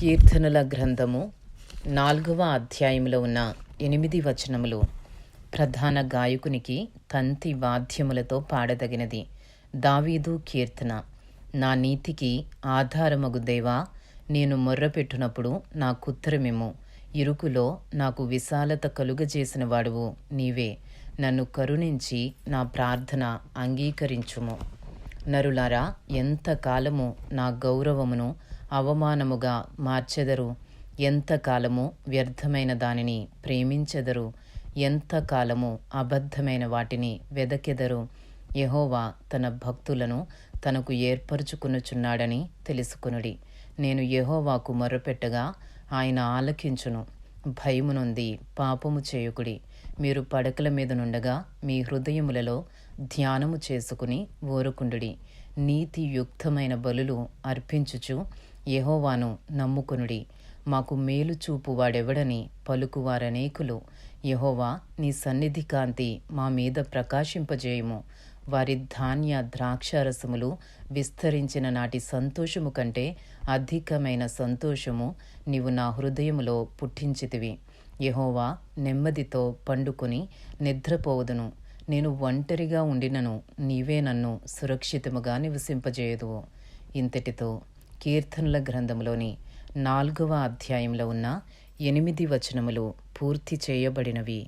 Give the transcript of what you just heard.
కీర్తనల గ్రంథము నాలుగవ అధ్యాయంలో ఉన్న ఎనిమిది వచనములు ప్రధాన గాయకునికి తంతి వాద్యములతో పాడదగినది. దావీదు కీర్తన నా నీతికి ఆధారమగు దేవా నేను మొర్రపెట్టునప్పుడు నా కుత్తరమిమ్ము ఇరుకులో నాకు విశాలత కలుగజేసిన వాడువు నీవే. నన్ను కరుణించి నా ప్రార్థన అంగీకరించుము. నరులారా ఎంతకాలము నా గౌరవమును అవమానముగా మార్చెదరు. ఎంతకాలము వ్యర్థమైన దానిని ప్రేమించెదరు. ఎంతకాలము అబద్ధమైన వాటిని వెదకెదరు. యహోవా తన భక్తులను తనకు ఏర్పరుచుకునుచున్నాడని తెలుసుకునుడి. నేను యహోవాకు మొర్రపెట్టగా ఆయన ఆలకించును. భయమునుంది పాపము చేయుకుడి. మీరు పడకల మీద నుండగా మీ హృదయములలో ధ్యానము చేసుకుని ఓరుకుండుడి నీతియుక్తమైన బలులు అర్పించుచు యహోవాను నమ్ముకునుడి. మాకు మేలు చూపు వాడెవడని పలుకువారనేకులు. యహోవా నీ సన్నిధి కాంతి మా మీద ప్రకాశింపజేయుము. వారి ధాన్య ద్రాక్షారసములు విస్తరించిన నాటి సంతోషము కంటే అధికమైన సంతోషము నీవు నా హృదయములో పుట్టించితివి. యహోవా నెమ్మదితో పండుకుని నిద్రపోవదును. నేను ఒంటరిగా ఉండినను నీవే నన్ను సురక్షితముగా నివసింపజేయదువు. ఇంతటితో కీర్తనల గ్రంథంలోని నాలుగవ అధ్యాయంలో ఉన్న ఎనిమిది వచనములు పూర్తి చేయబడినవి.